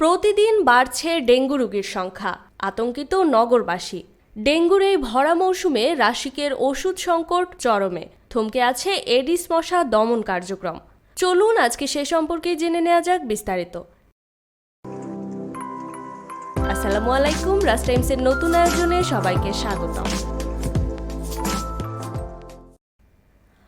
প্রতিদিন বাড়ছে ডেঙ্গু রোগীর সংখ্যা। আতঙ্কিত নগরবাসী। ডেঙ্গুর এই ভরা মৌসুমে রাশিকের ওষুধ সংকট চরমে। থমকে আছে এডিস মশা দমন কার্যক্রম। চলুন আজকে সে সম্পর্কে জেনে নেওয়া যাক বিস্তারিত। আসসালামু আলাইকুম, রাজ টাইমসের নতুন আয়োজনে সবাইকে স্বাগতম।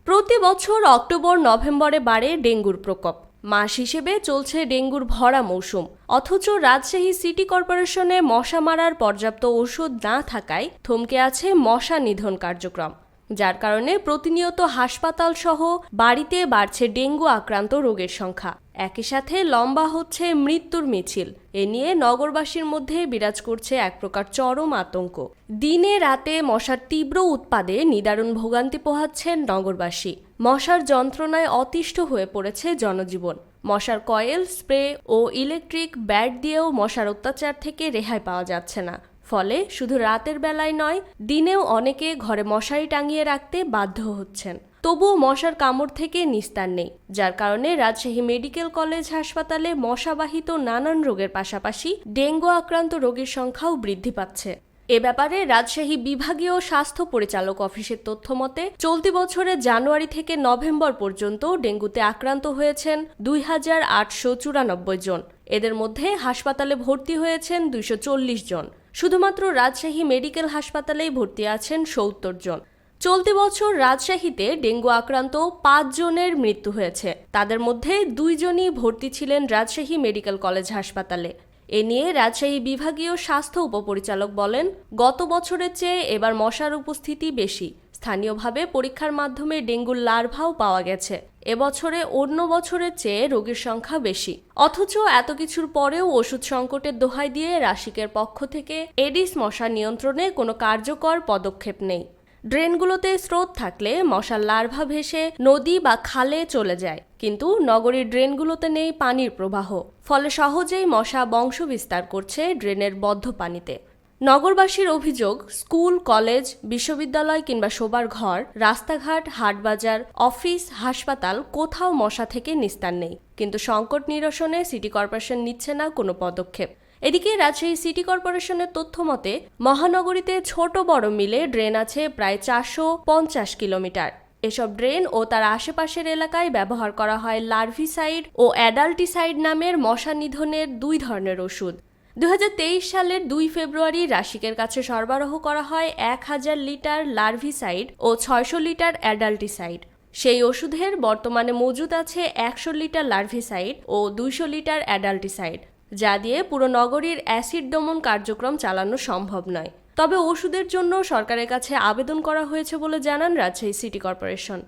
প্রতি বছর অক্টোবর নভেম্বরে বাড়ে ডেঙ্গুর প্রকোপ। মাস হিসেবে চলছে ডেঙ্গুর ভরা মৌসুম। অথচ রাজশাহী সিটি কর্পোরেশনে মশা মারার পর্যাপ্ত ওষুধ না থাকায় থমকে আছে মশা নিধন কার্যক্রম। যার কারণে প্রতিনিয়ত হাসপাতাল সহ বাড়িতে বাড়ছে ডেঙ্গু আক্রান্ত রোগের সংখ্যা। একই সাথে লম্বা হচ্ছে মৃত্যুর মিছিল। এ নিয়ে নগরবাসীর মধ্যে বিরাজ করছে এক প্রকার চরম আতঙ্ক। দিনে রাতে মশার তীব্র উৎপাদে নিদারুণ ভোগান্তি পোহাচ্ছেন নগরবাসী। মশার যন্ত্রণায় অতিষ্ঠ হয়ে পড়েছে জনজীবন। মশার কয়েল, স্প্রে ও ইলেকট্রিক ব্যাট দিয়েও মশার অত্যাচার থেকে রেহাই পাওয়া যাচ্ছে না। ফলে শুধু রাতের বেলায় নয়, দিনেও অনেকে ঘরে মশারি টাঙিয়ে রাখতে বাধ্য হচ্ছেন। তবুও মশার কামড় থেকে নিস্তার নেই, যার কারণে রাজশাহী মেডিকেল কলেজ হাসপাতালে মশাবাহিত নানান রোগের পাশাপাশি ডেঙ্গু আক্রান্ত রোগীর সংখ্যাও বৃদ্ধি পাচ্ছে। এ ব্যাপারে রাজশাহী বিভাগীয় স্বাস্থ্য পরিচালক অফিসের তথ্য মতে, চলতি বছরের জানুয়ারি থেকে নভেম্বর পর্যন্ত ডেঙ্গুতে আক্রান্ত হয়েছেন দুই হাজার আটশো চুরানব্বই জন। এদের মধ্যে হাসপাতালে ভর্তি হয়েছেন দুইশো চল্লিশ জন। শুধুমাত্র রাজশাহী মেডিকেল হাসপাতালেই ভর্তি আছেন সত্তর জন। চলতি বছর রাজশাহীতে ডেঙ্গু আক্রান্ত পাঁচ জনের মৃত্যু হয়েছে। তাদের মধ্যে দুইজনই ভর্তি ছিলেন রাজশাহী মেডিকেল কলেজ হাসপাতালে। এ নিয়ে রাজশাহী বিভাগীয় স্বাস্থ্য উপপরিচালক বলেন, গত বছরের চেয়ে এবার মশার উপস্থিতি বেশি। স্থানীয়ভাবে পরীক্ষার মাধ্যমে ডেঙ্গুর লার্ভাও পাওয়া গেছে। এবছরে অন্য বছরের চেয়ে রোগীর সংখ্যা বেশি। অথচ এত কিছুর পরেও ওষুধ সংকটের দোহাই দিয়ে রাশিকের পক্ষ থেকে এডিস মশা নিয়ন্ত্রণে কোনো কার্যকর পদক্ষেপ নেই। ড্রেনগুলোতে স্রোত থাকলে মশার লার্ভা ভেসে নদী বা খালে চলে যায়। কিন্তু নগরীর ড্রেনগুলোতে নেই পানির প্রবাহ। ফলে সহজেই মশা বংশ বিস্তার করছে ড্রেনের বদ্ধ পানিতে। নগরবাসীর অভিযোগ, স্কুল, কলেজ, বিশ্ববিদ্যালয় কিংবা শোবার ঘর, রাস্তাঘাট, হাটবাজার, অফিস, হাসপাতাল কোথাও মশা থেকে নিস্তার নেই। কিন্তু সংকট নিরসনে সিটি কর্পোরেশন নিচ্ছে না কোনো পদক্ষেপ। এদিকে রাজশাহী সিটি কর্পোরেশনের তথ্য মতে, মহানগরীতে ছোট বড় মিলে ড্রেন আছে প্রায় চারশো পঞ্চাশ কিলোমিটার। এসব ড্রেন ও তার আশেপাশের এলাকায় ব্যবহার করা হয় লার্ভিসাইড ও অ্যাডাল্টিসাইড নামের মশা নিধনের দুই ধরনের ওষুধ। দু হাজার তেইশ সালের দুই ফেব্রুয়ারি রাশিকের কাছে সরবরাহ করা হয় এক হাজার লিটার লার্ভিসাইড ও ছয়শো লিটার অ্যাডাল্টিসাইড। সেই ওষুধের বর্তমানে মজুদ আছে একশো লিটার লার্ভিসাইড ও দুইশো লিটার অ্যাডাল্টিসাইড, যা দিয়ে পুরো নগরীর অ্যাসিড দমন কার্যক্রম চালানো সম্ভব নয়। তবে ওষুধের জন্য সরকারের কাছে আবেদন করা হয়েছে বলে জানান রাজশাহী সিটি কর্পোরেশন।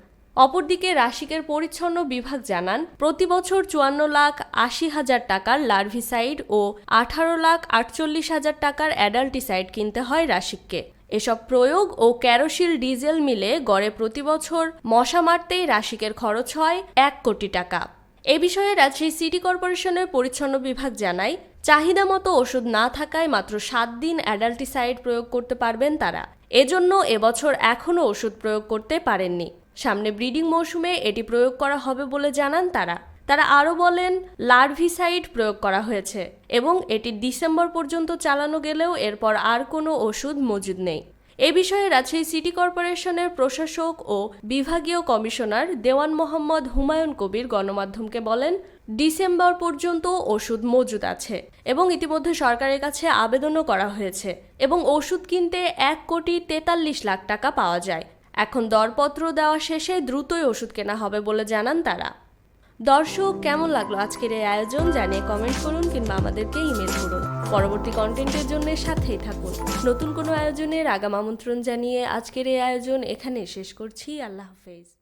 অপরদিকে রাশিকের পরিচ্ছন্ন বিভাগ জানান, প্রতি বছর চুয়ান্ন লাখ আশি হাজার টাকার লার্ভিসাইড ও আঠারো লাখ আটচল্লিশ হাজার টাকার অ্যাডাল্টিসাইড কিনতে হয় রাশিককে। এসব প্রয়োগ ও ক্যারোসিল ডিজেল মিলে গড়ে প্রতি বছর মশা মারতেই রাশিকের খরচ হয় এক কোটি টাকা। এ বিষয়ে রাজশাহী সিটি কর্পোরেশনের পরিচ্ছন্ন বিভাগ জানায়, চাহিদা মতো ওষুধ না থাকায় মাত্র সাত দিন অ্যাডাল্টিসাইড প্রয়োগ করতে পারবেন তারা। এজন্য এবছর এখনও ওষুধ প্রয়োগ করতে পারেননি। সামনে ব্রিডিং মৌসুমে এটি প্রয়োগ করা হবে বলে জানান তারা। তারা আরও বলেন লার্ভিসাইড প্রয়োগ করা হয়েছে এবং এটি ডিসেম্বর পর্যন্ত চালানো গেলেও এরপর আর কোনো ওষুধ মজুদ নেই। এ বিষয়ে রাজশাহী সিটি কর্পোরেশনের প্রশাসক ও বিভাগীয় কমিশনার দেওয়ান মোহাম্মদ হুমায়ুন কবির গণমাধ্যমকে বলেন, ডিসেম্বর পর্যন্ত ওষুধ মজুদ আছে এবং ইতিমধ্যে সরকারের কাছে আবেদনও করা হয়েছে এবং ওষুধ কিনতে এক কোটি তেতাল্লিশ লাখ টাকা পাওয়া যায়। এখন দরপত্র দেওয়া শেষে দ্রুতই ওষুধ কেনা হবে বলে জানান তারা। দর্শক, কেমন লাগল আজকের এই আয়োজন জানিয়ে কমেন্ট করুন কিংবা আমাদেরকে ইমেল করুন। পরবর্তী কন্টেন্টের জন্য সাথেই থাকুন। নতুন কোনো আয়োজনের আগাম আমন্ত্রণ জানিয়ে আজকের এই আয়োজন এখানে শেষ করছি। আল্লাহ হাফেজ।